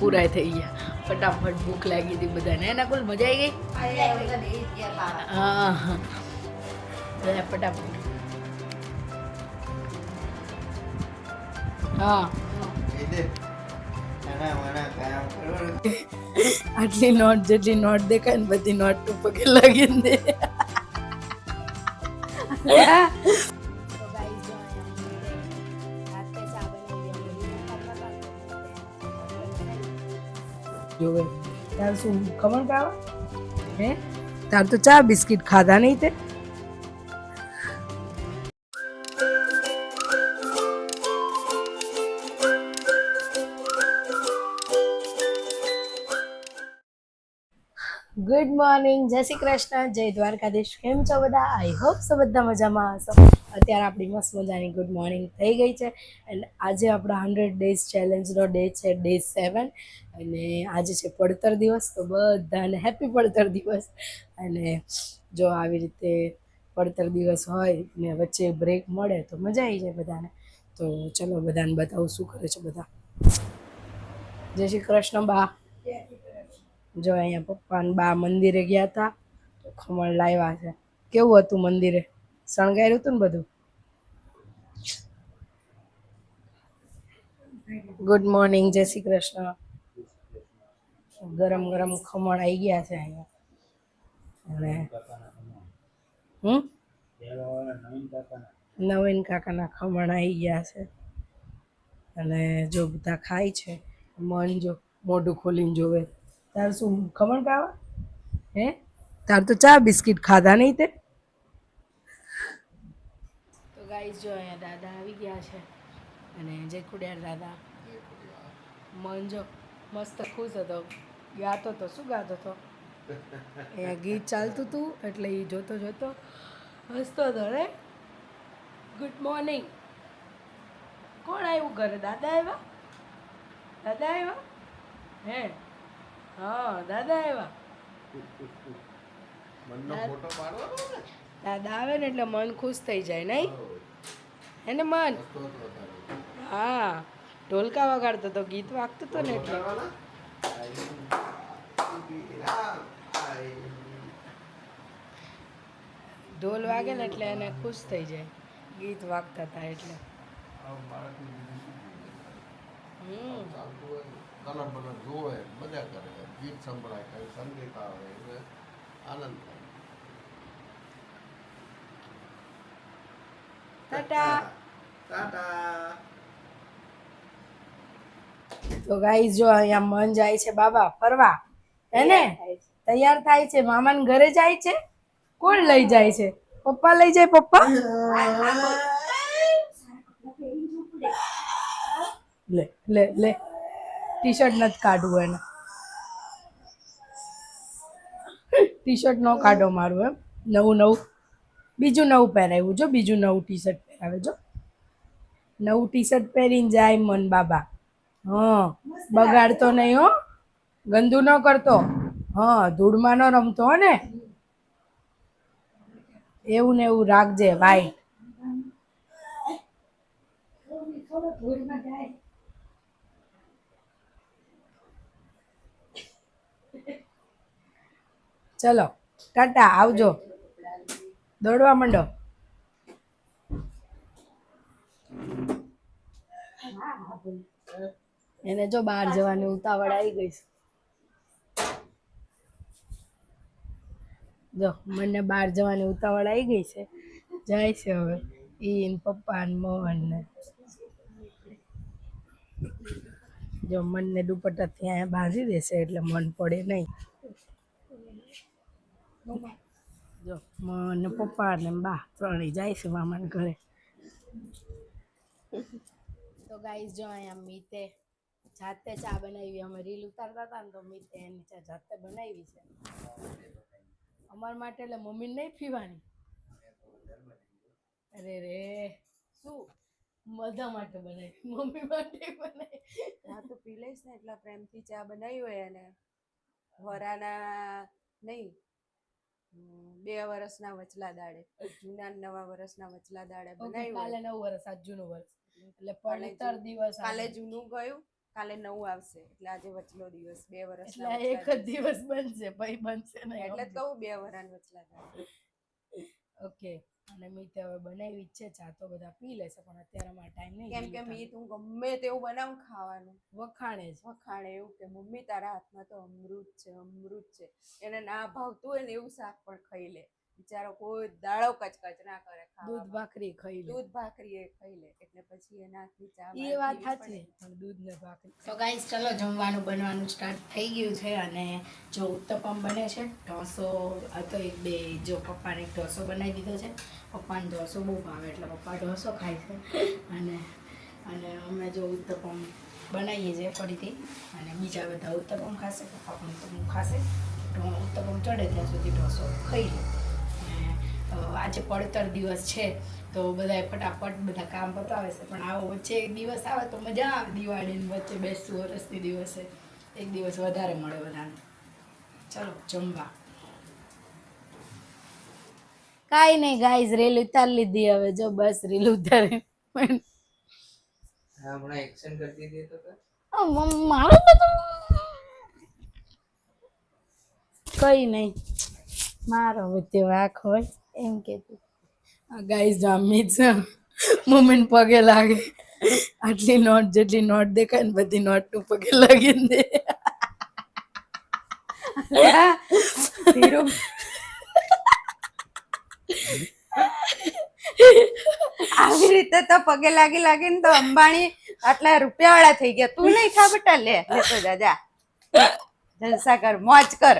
પૂરા થઈ ગયા. ફટાફટ ભૂખ લાગી હતી બધાને. એના કુલ મજા આવી ગઈ? હા હા. ફટાફટ. હા. આટલી નોટ જેટલી નોટ દેખાય ને બધી નોટ તો પગે લાગી દે. જોવે. તાર શું ખબર કાવા હે? તાર તો ચા બિસ્કિટ ખાધા નહીં તે. ગુડ મોર્નિંગ જય શ્રી કૃષ્ણ. જય દ્વારકાધીશ. કેમ છો બધા? આઈ હોપ સો બધા મજામાં હશો. અત્યારે આપણી મસ્ત મજાની ગુડ મોર્નિંગ થઈ ગઈ છે. એન્ડ આજે આપણા હંડ્રેડ ડેઝ ચેલેન્જનો ડે છે ડે સેવન અને આજે છે પડતર દિવસ, તો બધાને હેપી પડતર દિવસ. અને જો આવી રીતે પડતર દિવસ હોય ને વચ્ચે બ્રેક મળે તો મજા આવી જાય બધાને. તો ચલો બધાને બતાવું શું કરે છે બધા. જય શ્રી કૃષ્ણ બા. જો અહીંયા પપ્પા બા મંદિરે ગયા હતા તો ખમણ લાવ્યા છે. કેવું હતું મંદિરે? શણગાર્યું હતું ને બધું? ગુડ મોર્નિંગ જય શ્રી કૃષ્ણ. ગરમ ગરમ ખમણ આવી ગયા છે અહીંયા. અને હમ? નવીન કાકાના ખમણ આવી ગયા છે. અને જો બધા ખાય છે, મન જો મોઢું ખોલીને જોવે. તાર શું ખમણ ખાવા? હે? તાર તો ચા, બિસ્કિટ ખાધા નહીં તે? ગાઈસ જો અહીંયા દાદા આવી ગયા છે અને જય ખુડિયાર દાદા. મન જો મસ્ત ખુશ હતો. ગાતો તો શું ગાતો હતો અહીંયા ગીત ચાલતું હતું એટલે એ જોતો જોતો હસતો હતો રે ગુડ મોર્નિંગ કોણ આવ્યું ઘરે? દાદા આવ્યા દાદા આવ્યા હે? હા દાદા આવ્યા દાદા આવે ને એટલે મન ખુશ થઈ જાય નહીં? હે ને મન. હા ઢોલકા વગાડતો તો ગીત વાગતો તો ને એટલે. ઢોલ વાગે ને એટલે એને ખુશ થઈ જાય. ગીત વાગતા હતા એટલે. કલમ બલમ જોવે મજા કરે. ગીત સંભળાય કઈ સંગીત આવે આનંદ થાય. ટાટા. ટાટા. તો ગાઈસ જો અહીંયા મન જાય છે બાબા ફરવા. હે ને? તૈયાર થાય છે. મામાને ઘરે જાય છે? કોણ લઈ જાય છે? પપ્પા લઈ જાય પપ્પા? લે લે લે. ટી શર્ટ નથી કાઢવું એને. ટી શર્ટ ન કાઢો મારું એમ. નવું નવું. બીજું નવું પહેરાવ્યું. જો, બીજું નવું ટી શર્ટ પહેરાવે. જો. નવું ટી શર્ટ પહેરીને જાય મન બાબા. હા. બગાડતો નહીં, હો. ગંદુ ન કરતો. હા, ધૂળમાં ન રમતો, હો ને. એવું ને એવું રાખજે વાઈટ ચલો, ટાટા, આવજો. દોડવા માંડો. એને જો બહાર જવાની ઉતાવળ આવી ગઈ છે. જો, મને બહાર જવાની ઉતાવળ આવી ગઈ છે. જાય છે હવે. ઈન પપ્પા ને મોહન ને. જો, મનને દુપટ્ટાથી અહીંયા બાંધી દેશે એટલે મન પડે નહીં. જો મને ને પપ્પા ને બા ત્રણેય જાય છે મામાને ઘરે. તો ગાઈઝ જો અહીંયા મીતે જાતે ચા બનાવી અમે રીલ ઉતારતા હતા ને તો મીતે એની ચા જાતે બનાવી છે. અમાર માટે એટલે મમ્મીને નહીં પીવાની. અરે રે શું? બધા માટે બનાવી. મમ્મી માટે બનાવી. હા તો પી લઈશ ને એટલા પ્રેમથી ચા બનાવી હોય એને વરાના નહીં બે વર્ષના વચલા દાડે જૂના નવા વર્ષના વચલા દાડે બનાવ્યું બનાવી કાલે નવ વર્ષ આજ જૂનું વર્ષ એટલે પડતર દિવસ કાલે જૂનું ગયું કાલે નવું આવશે. એટલે આજે વચલો દિવસ બે વર્ષ એટલે એક જ દિવસ. બનશે પછી બનશે નહીં એટલે જ કહું બે વરાન વચલા દાડે. ઓકે અને મીત હવે બનાવી જ છે ચા તો બધા પી લેશે પણ અત્યારે મારા ટાઈમ નહીં કેમ કે. મીત હું ગમે તેવું બનાવું ખાવાનું. વખાણે જ. વખાણે એવું કે મમ્મી તારા હાથમાં તો અમૃત છે અમૃત છે. એને ના ભાવતું હોય ને એવું શાક પણ ખાઈ લે. બિચારો કોઈ દાડો કચકચ ના કરે દૂધ ભાખરી ખાઈ લે. દૂધ ભાખરી એ ખાઈ લે એટલે પછી એના હાથની ચા એ વાત સાચી પણ દૂધ ને ભાખરી. તો ગાઈસ ચલો જમવાનું બનવાનું સ્ટાર્ટ થઈ ગયું છે અને જો ઉત્તપમ બને છે ઢોસો આ તો એક બે જો પપ્પાને એક ઢોસો બનાવી દીધો છે. પપ્પાને ઢોસો બહુ ભાવે એટલે પપ્પા ઢોસો ખાય છે. અને અને અમે જો ઉત્તપમ બનાવીએ છીએ ફરીથી અને બીજા બધા ઉત્તપમ ખાશે પપ્પા પણ ઉત્તપમ ખાશે. ઉત્તપમ ચડે ત્યાં સુધી ઢોસો ખાઈ લે. આજે પડતર દિવસ છે તો બધાએ ફટાફટ બધા કામ પતાવે છે. પણ આવો વચ્ચે એક દિવસ આવે તો મજા આવે દિવાળીની વચ્ચે બેસતું વરસની દિવસે. એક દિવસ વધારે મળે બધાને. ચલો જમવા. કાંઈ નહીં ગાઈઝ રેલ ઉતારી લીધી હવે. જો બસ રેલ ઉતારે. હમણાં એક્શન કરતી હતી તો કઈ નહીં. મારો વચ્ચે વાક હોય. એમ કેતું ગાઈઝ જામી છે. મુમેન્ટ પગે લાગે. આટલી નોટ જેટલી નોટ દેખાય ને બધી નોટનું પગે લાગે દે. આવી રીતે તો પગે લાગી લાગીને તો અંબાણી આટલા રૂપિયા વાળા થઈ ગયા. તું નહીં ખા બેટા લે તો જા જા જલસા કર મોજ કર.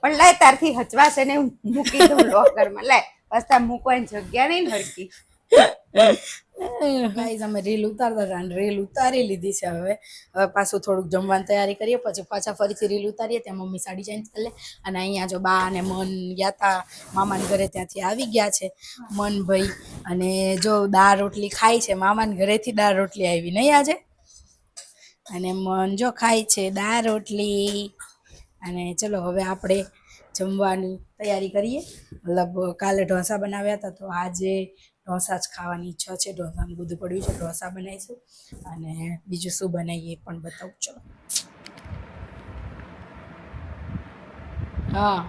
પણ લાય તારથી હચવાશે ને હું મૂકી દઉં લોકરમાં લાય પાછા મૂકવાની જગ્યા નહીં હરકી ગાઈઝ અમે રીલ ઉતારતા હતા રીલ ઉતારી લીધી છે હવે. હવે પાછું થોડુંક જમવાની તૈયારી કરીએ, પછી પાછા ફરીથી રીલ ઉતારીએ, ત્યાં મમ્મી સાડી ચેન્જ કરી લે. અને અહીંયા જો બા અને મન ગયા તા, મામાના ઘરે ત્યાંથી આવી ગયા છે. મન ભાઈ અને જો દાળ રોટલી ખાય છે, મામાના ઘરેથી દાળ રોટલી આવી. નહીં આજે? અને મન જો ખાય છે દાળ રોટલી. અને ચલો હવે આપણે જમવાની તૈયારી કરીએ. મતલબ કાલે ઢોસા બનાવ્યા હતા, તો આજે ઢોસા જ ખાવાની ઈચ્છા છે. ઢોસાનું બધું પડ્યું છે, ઢોસા બનાવીશું. અને બીજું શું બનાવીએ એ પણ બતાવું. ચલો. હા.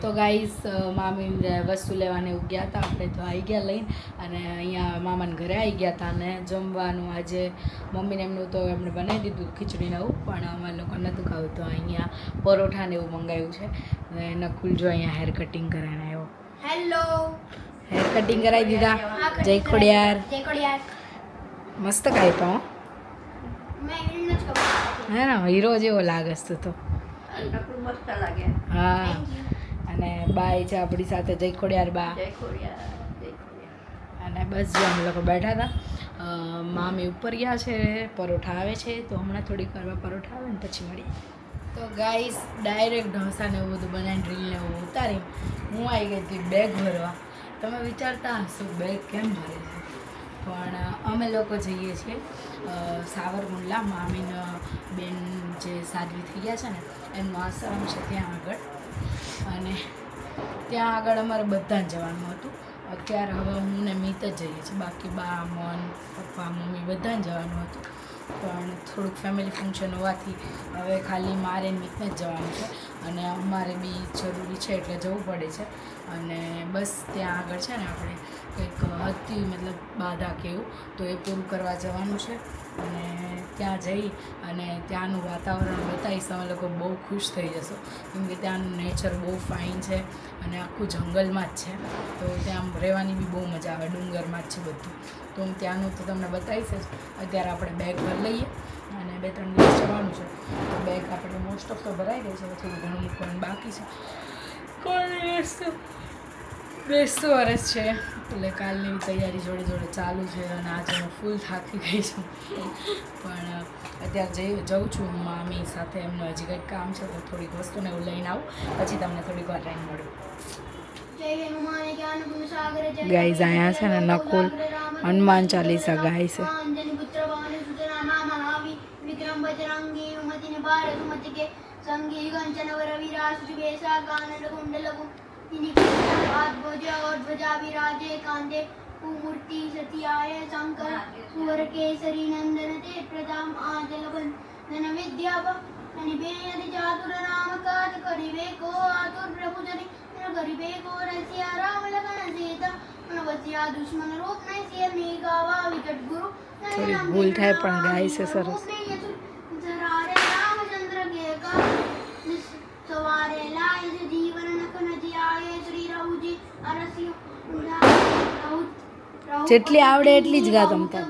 તો ગાઈસ મામી વસ્તુ લેવાને એવું ગયા હતા આપણે તો આવી ગયા લઈને અને અહીંયા મામાને ઘરે આવી ગયા હતા અને જમવાનું આજે. મમ્મીને એમનું તો એમણે બનાવી દીધું ખીચડીને એવું પણ અમારે લોકો નહોતું ખાવું તો અહીંયા પરોઠા ને એવું મંગાવ્યું છે. અને નકુલ જો અહીંયા હેર કટિંગ કરાવીને આવ્યો. હેલો. હેર કટિંગ કરાવી દીધા. જય ખોડિયાર. જય મસ્ત કાપ્યા તો ખબર હે ને હીરો જેવો લાગસ તું. હા. અને બાય છે આપણી સાથે જય ખોડિયાર બા. અને બસ જો અમે લોકો બેઠા હતા. મામી ઉપર ગયા છે પરોઠા આવે છે તો હમણાં થોડીક વારમાં પરોઠા આવે ને પછી મળીએ. તો ગાઈસ ડાયરેક્ટ ઢોસાને એવું બધું બનાવીને ડ્રીલને એવું ઉતારી હું આવી ગઈ હતી બેગ ભરવા. તમે વિચારતા હશો બેગ કેમ ભરે છે? પણ અમે લોકો જઈએ છીએ સાવરકુંડલા. મામીના બેન જે સાધવી થઈ ગયા છે ને એમનો આશ્રમ છે ત્યાં આગળ. અને ત્યાં આગળ અમારે બધાને જવાનું હતું. અત્યારે હવે હું ને મિત જ જઈએ છીએ. બાકી બા, મન, પપ્પા, મમ્મી બધાને જવાનું હતું. પણ થોડુંક ફેમિલી ફંક્શન હોવાથી હવે ખાલી મારે મિતને જ જવાનું છે. અને અમારે બી જરૂરી છે એટલે જવું પડે છે. અને બસ ત્યાં આગળ છે ને આપણે કંઈક હતી મતલબ બાધા કેવું તો એ પૂરું કરવા જવાનું છે. અને ત્યાં જઈ અને ત્યાંનું વાતાવરણ બતાવીશ, તમે લોકો બહુ ખુશ થઈ જશો. કેમ કે ત્યાંનું નેચર બહુ ફાઇન છે અને આખું જંગલમાં જ છે. તો ત્યાં રહેવાની બી બહુ મજા આવે, ડુંગરમાં જ છે બધું. તો હું ત્યાંનું તો તમને બતાવીશ જ. અત્યારે આપણે બેગ પર લઈએ અને બે ત્રણ દિવસ જવાનું છે. તો બેગ આપણે મોસ્ટ ઓફ તો ભરાઈ ગઈ છે થોડું ઘણું મૂકવાનું બાકી છે. કોઈ બેસતું વરસ છે. એટલે કાલની તૈયારી જોડે જોડે ચાલુ છે અને આજે હું ફૂલ થાકી ગઈ છું. પણ અત્યારે જઈ જઉં છું હું મામી સાથે. એમનું હજી કંઈક કામ છે તો થોડીક વસ્તુને એવું લઈને આવું. પછી તમને થોડીક વાર ટાઈમ મળું. ગાઈ હનુમાન જ્ઞાન ગુણ સાગર જય Guys, અહીંયા છે ને નકુલ. હનુમાન ચાલીસા ગાય છે. સંગી કંચન વર વિરાજ સુબેસા કાનડ કુંડલ કુંડિની હાથ ભોજ और ध्वजा विराजे कांधे कुमूर्ति સતી સતિયાય શંકર સુવર કેસરી નંદન તે પ્રદામ આજલ બંધન વિદ્યાપ નિભેયતિ ચાતુર રામ કાજ કરીબે કો આતુર પ્રભુ જની ગરીબે કો રસિયા રામ લગન સીતા વસિયા દુશ્મન રૂપ નહીં સિય મી ગાવા વિકટ ગુરુ થોડી ભૂલ થાય પણ ગાય છે સરસ. જેટલી આવડે એટલી જ ગા અમતા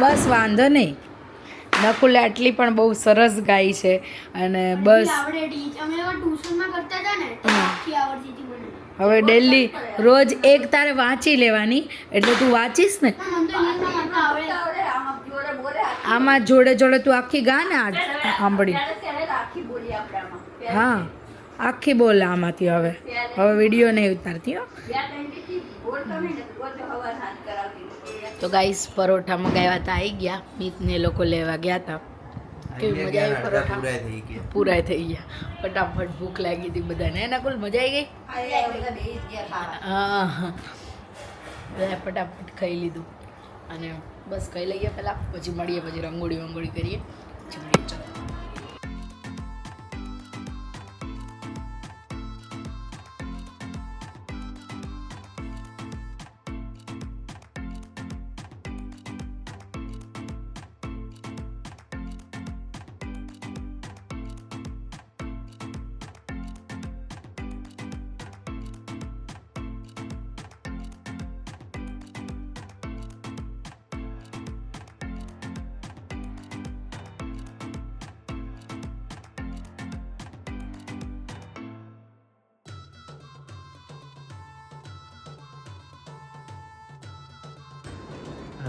બસ વાંધો નહીં. નકુલ આટલી પણ બહુ સરસ ગાય છે અને બસ હવે ડેલી રોજ એક તારે વાંચી લેવાની. એટલે તું વાંચીશ ને? આમાં જોડે જોડે તું આખી ગા ને આ સાંભળી. હા આખી બોલ આમાંથી હવે. હવે વીડિયો નહીં ઉતારતી હો. તો ગાઈસ પરોઠા મંગાવ્યા હતા આવી ગયા. મીતને એ લોકો લેવા ગયા હતા કેવી મજા આવી પરોઠા? પૂરા થઈ ગયા. પૂરા થઈ ગયા. ફટાફટ ભૂખ લાગી હતી બધાને. એના કુલ મજા આવી ગઈ? હા બધા ફટાફટ ખાઈ લીધું. અને બસ ખાઈ લઈએ પહેલાં પછી મળીએ પછી રંગોળી વંગોળી કરીએ. પછી મળીએ ચાલો.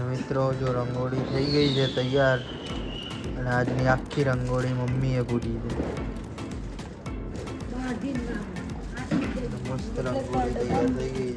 મિત્રો, જો રંગોળી થઈ ગઈ છે તૈયાર, અને આજની આખી રંગોળી મમ્મીએ પૂરી છે. મસ્ત રંગોળી તૈયાર થઈ ગઈ